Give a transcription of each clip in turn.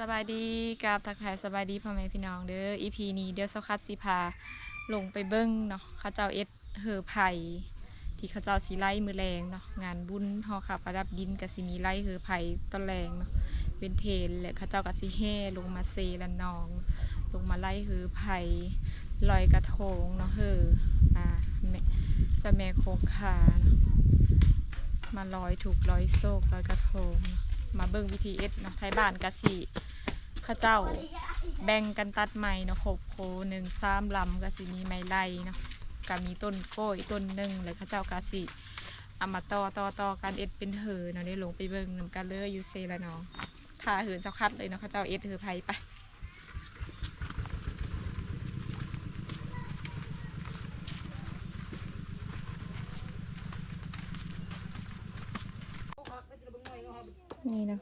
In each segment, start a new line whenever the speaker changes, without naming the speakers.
สบายดีกับทักทายสบายดีพ่อแม่พี่น้องเด้อ EP นี้เดี๋ยวสคัดสิพาลงไปเบิ้งเนาะเขาเจ้าเอ็ดเหือไผ่ที่เขาเจ้าสีไล่มือแรงเนาะงานบุญฮอขับประดับดินกับสิมีไล่เหือไผ่ต้นแรงเนาะเป็นเทนและเขาเจ้ากับสิแห่ลงมาเซละนอง ลงมาไล่เหือไผ่ลอยกระทงเนาะเหืออ่าแม่จะแม่โคงคาเนาะมาลอยถูกลอยโซกลอยกระทงเนาะ มาเบิ่งวิธีเอ็ดเนาะไทยบ้านกะสีข้าเจ้าแบ่งกันตัดไม้เนาะหกโคหนึ่งสามลำกะสีมีไม้ไล่เนาะก็มีต้นโก้ยต้นหนึ่งเลยข้าเจ้ากะสีเอามาต่อต่อต่อการเอ็ดเป็นเหือเนาะได้ลงไปเบิ่งนำกันเลยอยู่เซละเนาะทาเหือเจ้าคัดเลยเนาะข้าเจ้าเอ็ดเหือไผไปนี่เนาะ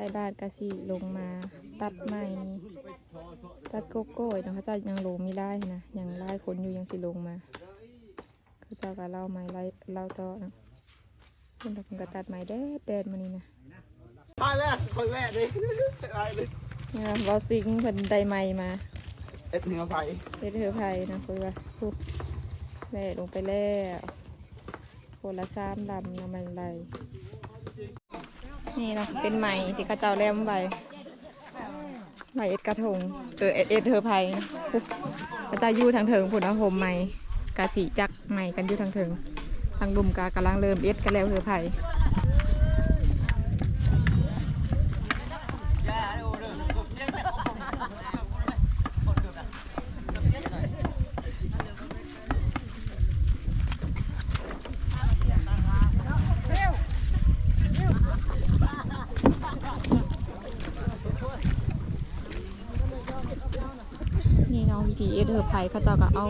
ไทยบ้านกะสิลงมา ตัดไม้ตัดโกโก้ยเนาะเข้าเจ้ายังลงไม่ได้นะยังไล่คนอยู่ยังสิลงมาเขาเจ้าก็เล่าไม้ไล่เล่าต่อเนาะเพิ่นก็ตัดไม้แดดแดดมานี่นะ
ตายแล้วคนแรกเลยตายเลย
นี่ค่ะบอสซิงเพิ่นได้ไม้มา
เอ็ดเหนือไฟ
เฮ็ดเถือไผ่นะคุยว่าปุ๊บแม่ลงไปแล้วคนละสามลำเนาะมันไร นี่นะเป็นไม้ที่ข้าเจ้าแลมไว้ไม้เอ็ดกระทงเออเอ็ดเอ็ดเธอไผ่นะเขาเจ้าอยู่ทางเถิงผุนเอาหมไม้กะสีจักไม้กันอยู่ทางเถิงทางลุมกากำลังเริ่มเอ็ดกันแล้วเธอไผ่ นี่เน้องวิธีเอเดอร์ ไผ่เขาเจ้าก็เอา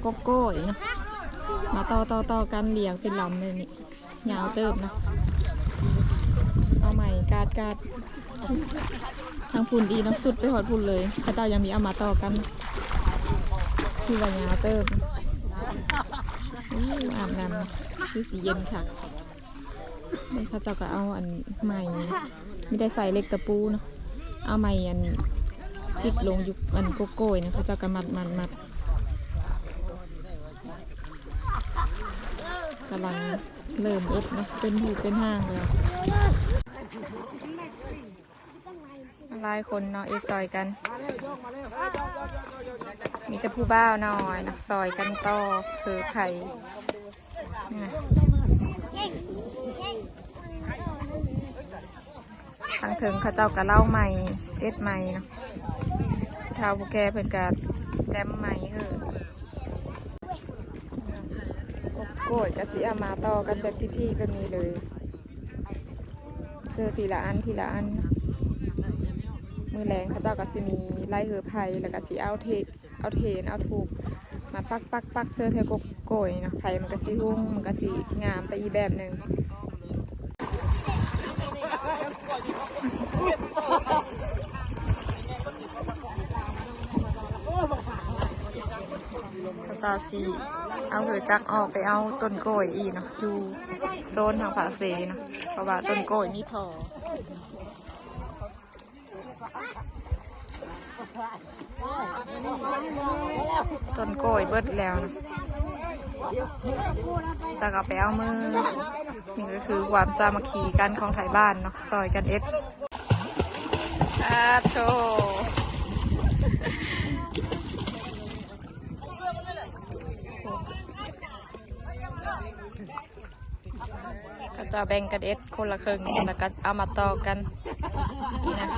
โกโก้ยเนาะมาต่อต่อต่อกันเลี้ยงเป็นลำเลยนี่ยาวเติบเนาะเอาใหม่กาดกาดทางพุ่นดีนาะสุดไปหอดพุ่นเลยเขาเจ้ายังมีเอามาต่อกันที่ว่ายาวเติบอาบน้ำคือสีเย็นค่ะนี่เขาเจ้าก็เอาอันใหม่ไม่ได้ใส่เล็กตะปูเนาะเอาใหม่อัน จิกลงยุคอันโกโก้ยนะเขาเจะกระมัดมัดมัดกำลังเริ่มเอ็ดเนะเป็นหูเป็นห้างแล้วหลายคนเนาะเอ็ดซอยกัน มีแต่ผู้บ้าวหน่อยนะซอยกันต่อเผือไผ่ทางถึงเขาเจ้ากระเล่าใหม่เอ็ดใหม่เนาะ เท้าผู้แก่เพิ่นกะแต้มไม้เออโกยกะสิอามาต่อกันแบบที่ๆแบบนี้เลย เสื้อทีละอันทีละอัน มือแรงเขาเจ้าก็สิมีไล่เหือไผ่แล้วก็สิเอาเทเอาเทนเอาถูกมาปักปักปักเสื้อเทกโกยเนาะไผ่มันก็สิรุ่งมันก็สิงามไปอีแบบหนึ่ง เขาจะสีเอาหือจักออกไปเอาต้นโกยอีเนาะอยู่โซนทางผาเซเนาะเพราะว่าต้นโกยมีพอต้นโกยเบิดแล้วนะจะกลับไปเอามือ นี่ก็คือความสามัคคีกันของไทยบ้านเนาะซอยกันเอ็ดอาโช จะแบ่งกันเอ็ดคนละครึ่งแล้วก็เอามาต่อกันนี่นะ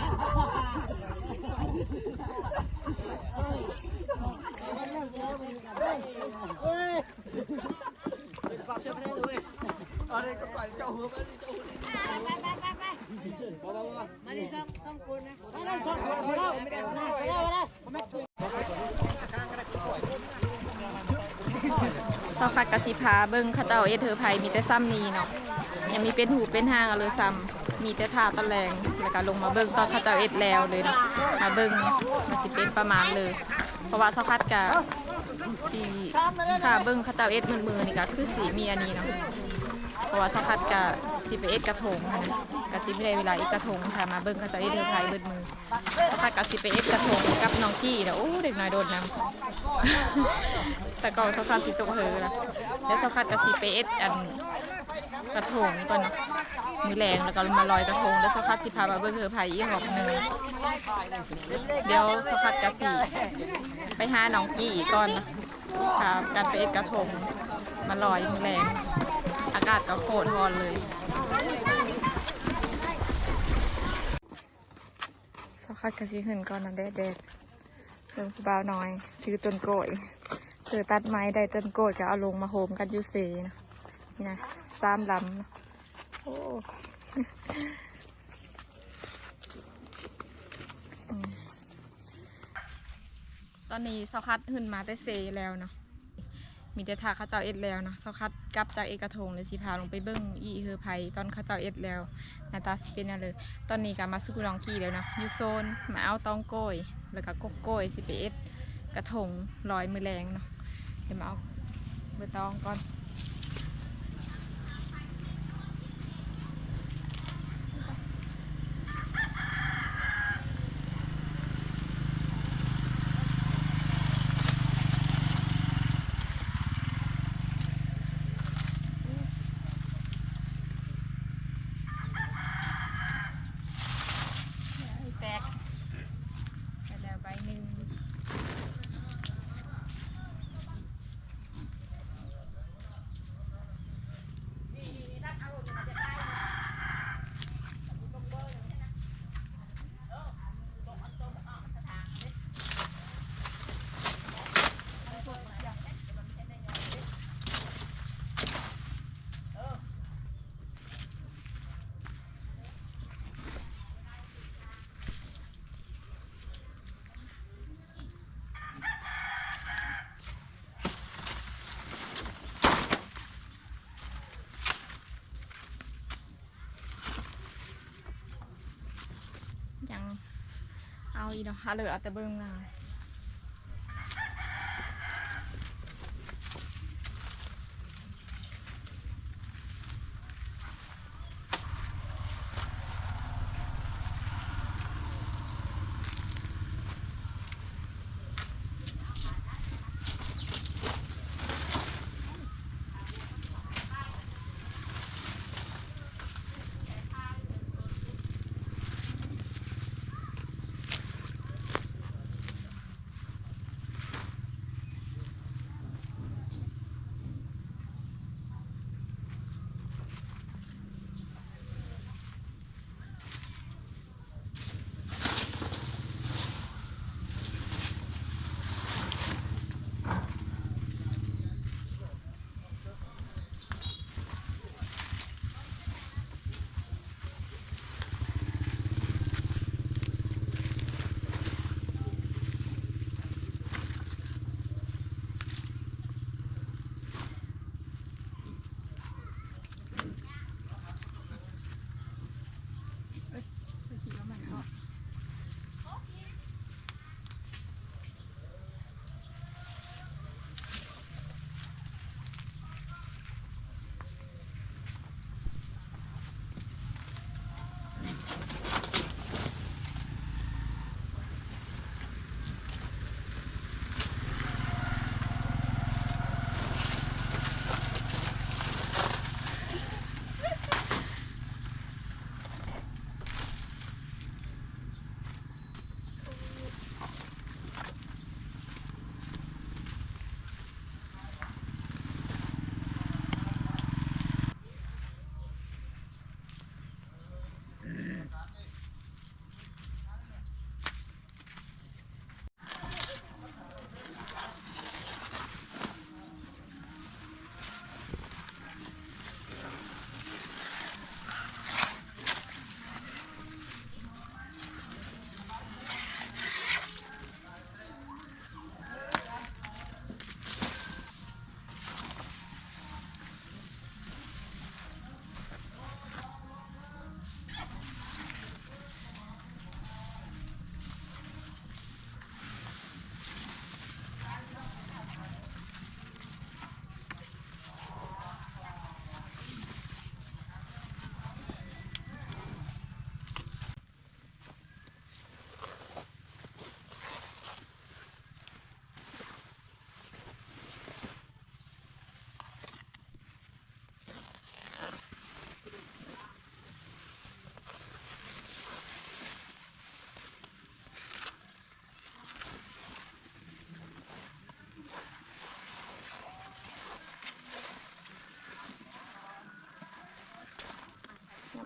สคัดกสิพาเบิ้งเข้าเจ้าเอ็ดเธอไผมีแต่ซ้ำนีเนาะยัง มีเป็นหูเป็นหางเอาเลยซ้ำมีแต่ท่าตะแลงแล้วก็ลงมาเบิ้งตอนเขาเจ้าเอ็ดแล้วเลยนะมาเบิ้งมันสิเป็นประมาณเลย เพราะว่าสคัดกะสีถ้าเบิ้งเขาเจ้าเอ็ดมือมือนี่ก็คือสีมีอันนี้เนาะเพราะว่าสักพักกับสิไปเอ็ดกระทงนะกับสิไม่ได้เวลาเอ็ดกระทงค่ะมาเบิ่งเขาเจะเอ็ดเดือไทยเบิดมือสักพักกับสิไปเอ็ดกระทงกับน้องกี้เดี๋ยวโอ้เด็กน้อยโดดน้ำแต่ก่อนสักพักสิตกเหอแล้วแล้วสักพักกับสิไปเอ็ดอัน กระทงก่อนเนาะมือแรงแล้วก็มาลอยกระทง แล้วสักพักสิพามาเบิ่งเฮอไผ่อีกหอบหนึ่งเดี๋ยวสักพักกับสิไปหาหนองกี้อีกก่อนนะพากันไปเอ็ดกระทง มาลอยมือแรง อากาศก็โคตรร้อนเลยสักพักกระซีขึ้นก่อนนะแดดแดดเริ่มผู้บ่าวน้อย ถือต้นโกยเธอตัดไม้ได้ต้นโกยก็เอาลงมาโฮมกันยูเซนะ นี่นะสามลำโอ้ตอนนี้สักพักขึ้นมาได้เซแล้วเนาะ มีแต่ทาข้าเจ้าเอ็ดแล้วเนาะเซาคัดกลับจากเอกระทงเลยสิพาลงไปเบิ้งอีเฮอไพตอนข้าเจ้าเอ็ดแล้วหน้าตาสเปนเลย ตอนนี้ก็มาสุกุลองกี้แล้วเนาะยูโซนมาเอาตองโกยแล้วก็กกโกยสิไปเอ็ดกระทงลอยมือแรงเนาะ เดี๋ยวมาเอาเบอร์ตองก่อนแตกไปแล้วใบหนึ่งยังเอีเนาะเอาเลยเอาแต่เบิ้ง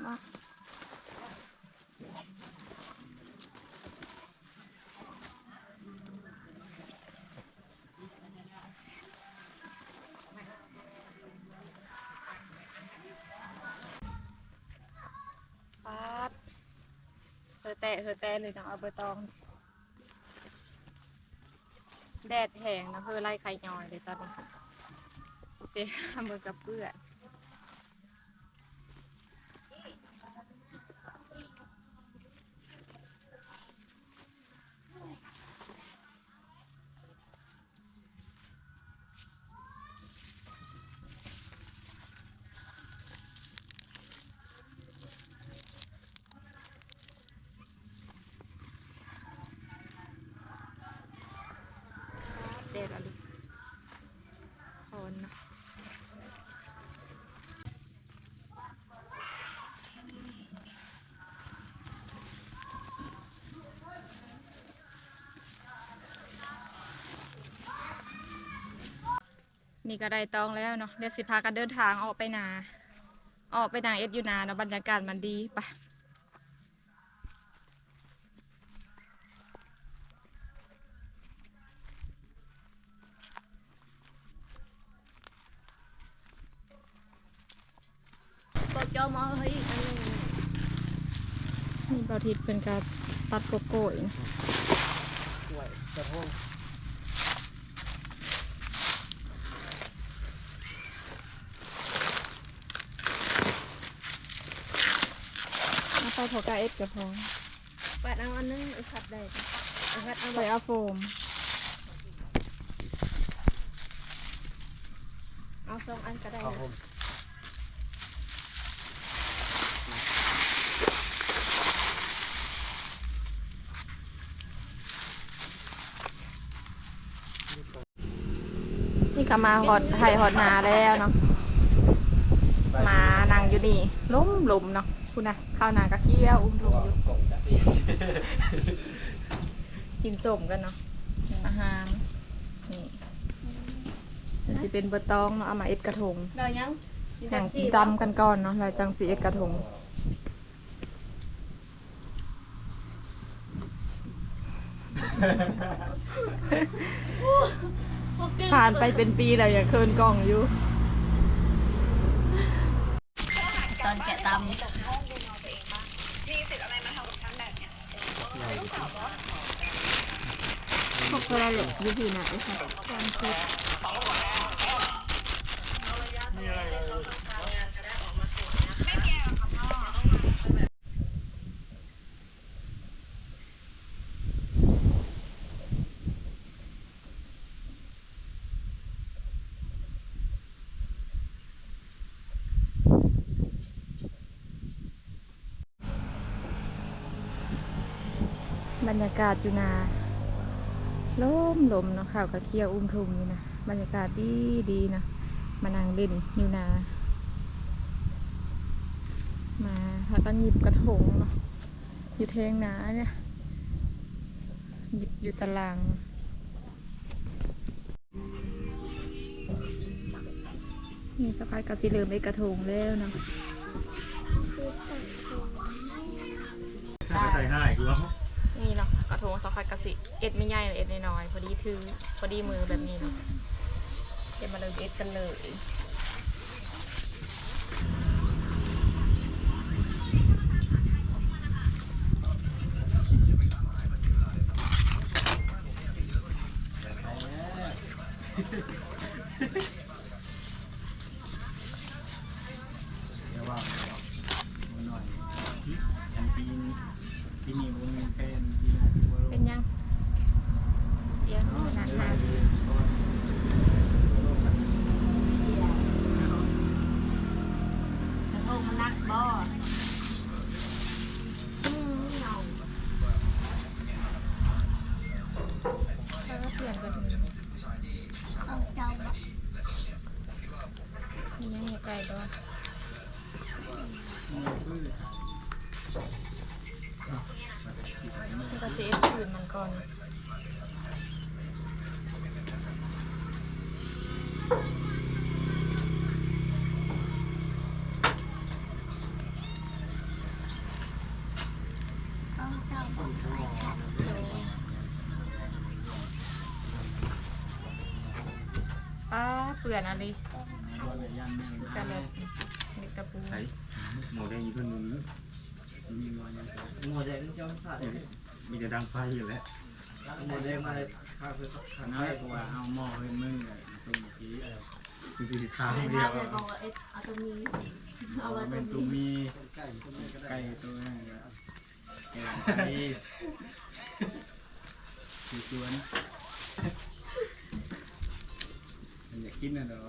มาปาดเฮอแตะเฮอแตะเลยนะเอาไปตอง แดดแห้งนะเฮอไล่ไข่ย่อยเลยตอนนี้เสียเบิดกับเพื่อน เด็ดอะไรโคนเนาะ นี่ก็ได้ตองแล้วเนาะเดี๋ยวสิพากันเดินทางออกไปนา ออกไปนาเอ็ดอยู่นาเนาะบรรยากาศมันดีไปะ
ก็เจ้ามาเฮ้ยอันนี้
นี่เราทิศเป็นการตัดโกโก้เอง
ป่วยกระทง
เอาไป พอกาเอ็ดกับพอ
ปัดเอาอันนึงเอาขัดได้เอาขัดเอา
ใส่เอาโฟม
เอาสองอันก็ได้
ครับ
นะ
ผม
นี่ก็มาหอดไห่หอดนาแล้วเนาะมา นั่งอยู่นี่ล้มหลุมเนาะคุณนะข้าวหนากะเคี้ยวอุ้มลุมอยู่
กงจัดดี
กินส้มกันเนาะอาหารนี่มันสิเป็นเบอร์ตองเนาะเอามาเอ็ดกระทง
เดี๋ยวยัง
แห่งกินตำกันก่อนเนาะแล้วจังสีเอ็ดกระทงผ่านไปเป็นปีแล้วยังเคินกล้องอยู่
ตอนแกะตำ
พวกอะไรเหล็กยูพีนะไอ้สัตว์การเช็ด บรรยากาศอยู่นาลมลมเนาะข่าวกระเคียวอุ้มทุมอยู่นะบรรยากาศดีดีนะมานั่งเล่นอยู่นา มาพากันหยิบกระถงเนาะอยู่เทงนาเนี่ยหยิบอยู่ตารางนี่สะพายกระสิเลิมไอ้กระทงแล้วเนาะ
ไม่ใส่หน้าอีกแล้ว
นี่เนา ระทงสกัดกระสิเอ็ดไม่ใหญ่เอ็ดน้อยๆพอดีถือพอดีมือแบบนี้เนาะเดี๋ยวมาเริ่มเอ็ดกันเลย
เดี๋ยวว่าหน่อยอันปีนปีนี้มันเป็นปีหน้าสิบวัน
เป็นยัง เสียงหนักหนา
โอ้มันนักบ่
ถ้าก็เปลี่ยนไปเป็น
เอาเจ้าบ่
มียังไกลตัวมันก็เสียอื่นมันก่อน ป้าเปื่อนอะไร
ก็เลยยันแม่
คือกันเลยเด็กตะปู
ใส่หมูแดงอยู่เพิ่นนึง
มีงอนยังใส่
หมดเลยเจ้าขาด
มีแต่ดังไฟอยู่แล้ว
หมดเลยมาเลยข้าวคือข้าว
ขน้อยกว่าเอาหม้อให้มึงตรงนี้
มีแต่ทางเดียว
เอาตรงนี้
เอาเป็นตัวมี
ไก่ต้มก็ได้
ไก่ตัวนั้นแกง ไก่สีสวนมันอยากกินน่ะเหรอ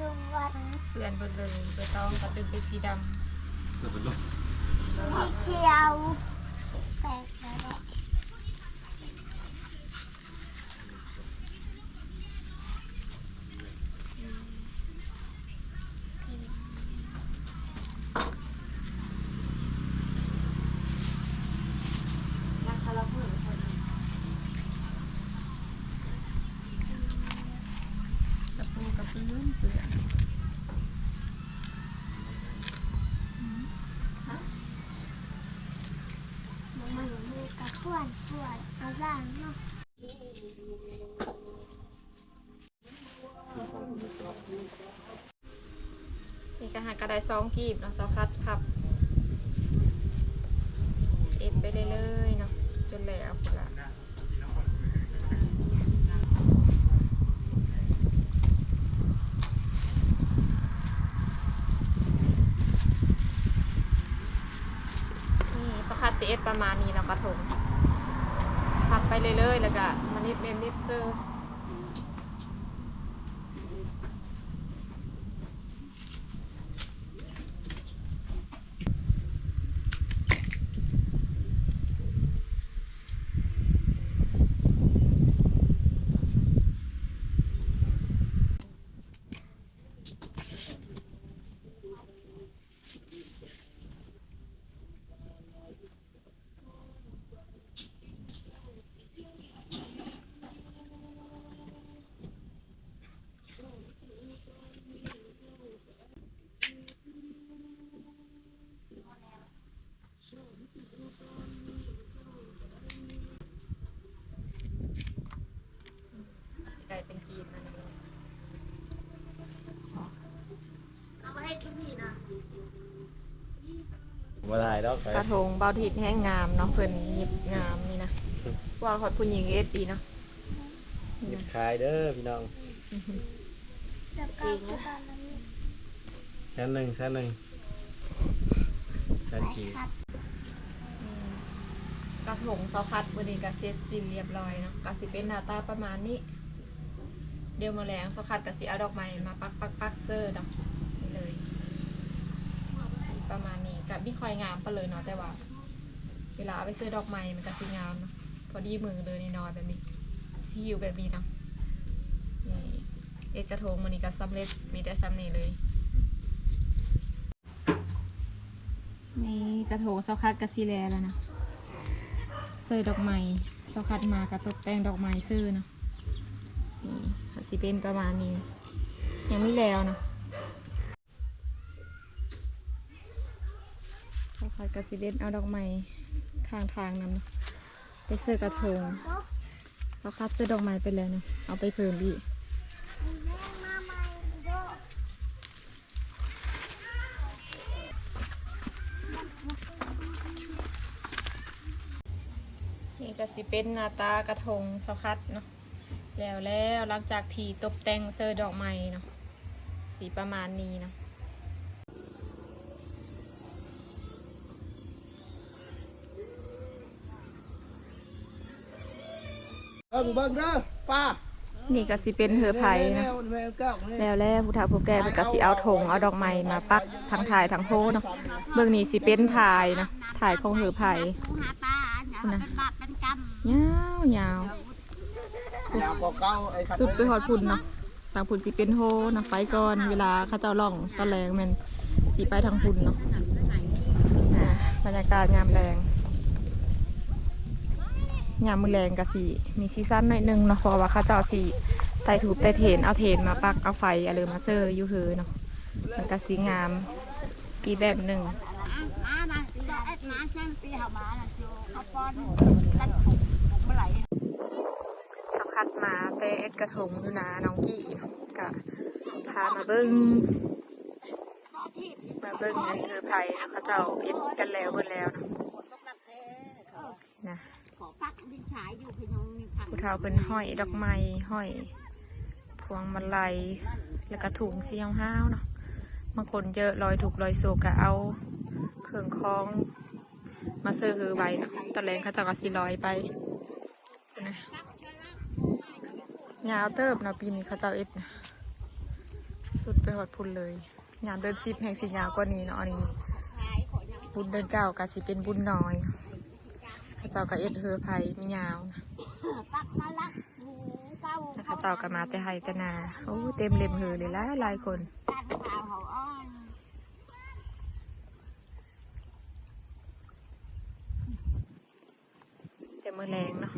ลุงวัน
เปื่อนหมดเลยใบตองก็จนเป็นสีด
เปิดพัดลม
สีเขียวแปลกแล้วแหละ
ปูกับเปื่อนเปื่อน
มันมันมือกับ ปวดปวดเอาล่างเนาะ
นี่ก็หากระไดซองกีบเนาะสาวคัดพับเอ็ดไปเรื่อยๆเนาะจนแล้วละนี่สาคัดสิเอ็ดประมาณนี้เนาะกระทง พับไปเรื่อยๆแล้วก็มานิดเบมนิดเซอร์ กลายเป็นกีบนั่นเอง
เอาไว้ที่นี่นะ
มาได้ดอกไป
กระทงเบาทิดแห้งงามเนาะเพิ่นหยิบงามนี่นะว่าขอดผู้หญิงเอสดีเนาะ
หยิบขายเด้อพี่น้อง
แบบกาตอนนั้น
แสนหนึ่งแสนหนึ่งแสนกี่
ครับ
อืมกระทงเซาคัดมื้อนี้ก็เสร็จสิ้นเรียบร้อยเนาะก็สิเป็นหน้าตาประมาณนี้ เดี๋ยวมื้อแลงเซาคัดก็สิเอาดอกไม้มาปักปักปักเซอร์เนาะนี่เลยสี ประมาณนี้ก็มีค่อยงามไปเลยเนาะแต่ว่า เวลาเอาไปซื้อดอกไม้มันก็สิงามเนาะพอดีมือเลยน้อยแบบนี้สิอยู่แบบนี้เนาะนี่เอกกระทงมื้อนี้ก็สำเร็จมีแต่ซ้ำนี้เลยนี่กระโถเซาคัดกระซีแลแล้วนะเซอร์ดอกไม้เซาคัดมากระตกแต่งดอกไม้ซื้อเนาะนี่สิเป็นประมาณนี้ยังไม่แล้วเนาะเซาคัด กระซีเด็ดเอาดอกไม้ข้างทางนำเนาไปเสื้อกระทงเซาคัดเซื้อดอกไม้ไปแล้วเนาะเอาไปเพิ่มอีกนี่ก็สิเป็นหน้าตากระทงเซาคัดเนาะแล้วแล้วหลังจากที่ตกแต่งเซอร์ดอกไม้เนาะสีประมาณนี้เนาะ
เบิ่งเบิ่งเด้อป้า
นี่ก็สิเป็นเหือไผ่นะ
แม่เก้าเนี่ย
แล้วแล้วผู้เฒ่าผู้แก่เพิ่นก็สิเอาธงเอาดอกไม้มาปักทั้งถ่ายทั้งโพเนาะเบื้องนี้สิเป็นถ่ายนะถ่ายของเหือไผ่
ผู้หาปลาอย่าให้เป็นบาปเป็นกรรม
ยาวยาว
ยาวกว่าเก้าไอ้คัน
สุดไปฮอดพุ่นเนาะทางพุ่นสิเป็นโฮนะไปก่อนเวลาเขาเจ้าล่องตอนแรงแม่นสิไปทางพุ่นเนาะอ่าบรรยากาศยามแรง ยามมือแรงก็สิมีซีซั่นหน่อยหนึงเนาะเพราะว่าเขาเจ้าสิไตถูกไตเทนเอาเทนมาปักเอาไฟอะไรมาเซอร์ยูเฮอเนาะมันก็สีงามอีแบบหนึ่งสัมผัสมาแต่เอ็ดกระทงอยู่นะน้องกี้กะพามาเบิ้งมาเบิ้งเงินคือไผ่เขาเจ้าเอ็ดกันแล้วเบิ้แล้วนะ
ขอปักดินฉายอยู่พยงนี่ค่ะ
ผู้เฒ่าเป็นห้อยดอกไม้ห้อยพวงมาลัยแล้วก็ถุงเสียงห้าวเนาะบางคนเยอะลอยถูกลอยโศกก็เอาเครื่องคล้อง มาเซอร์คือใบเนาะตะแลงเขาจะก็สิลอยไปนะยาวเติบเนาะปีนี้เขาเจ้าเอ็ดนะสุดไปหอดพุ่นเลยงานเดินซิบแห่งสียาวกว่านี้เนาะอันนี้บุญเดินเก้าก็สิเป็นบุญน้อย จ้าก็เอ็ดเฮือไผ่ไม่ยาวนะ
ปักมาละหูเก้า
แล้วเขาเจ้าก็มาแต่ไห้แต่นาโอ้เต็มเล็มเฮือเลยหลายหลายคน
การข่าวเขาอ้อน
แต่มือแรงเนาะ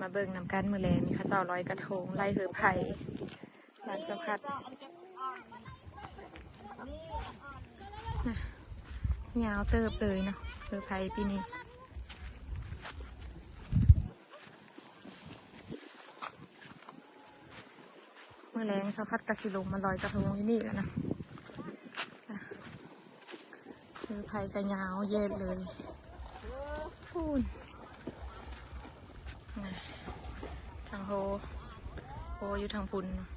มาเบิ่งนำกันมือแรงนี่เขาเจ้าลอยกระทงไล่เฮือไผ่ร้านสัมผัสน่ะยาวเติบเลยเนาะเฮือไผ่ปีนี้ มื่อแร งสะพัดกระสิลงมาลอยกระทงที่นี่แล้วนะอะคือไผ่กระยาวเย็ดเลยพูนนะทางโฮโฮอยู่ทางพุนเนาะ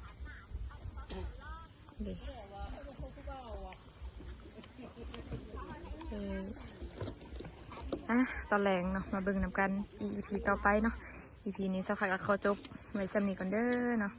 ดิเอออะตอนแรงเนาะมาเบิ่งนำกัน EP ต่อไปเนาะ EP นี้สักพักก็ขอจบไว้สำนีก่อนเด้อเนาะ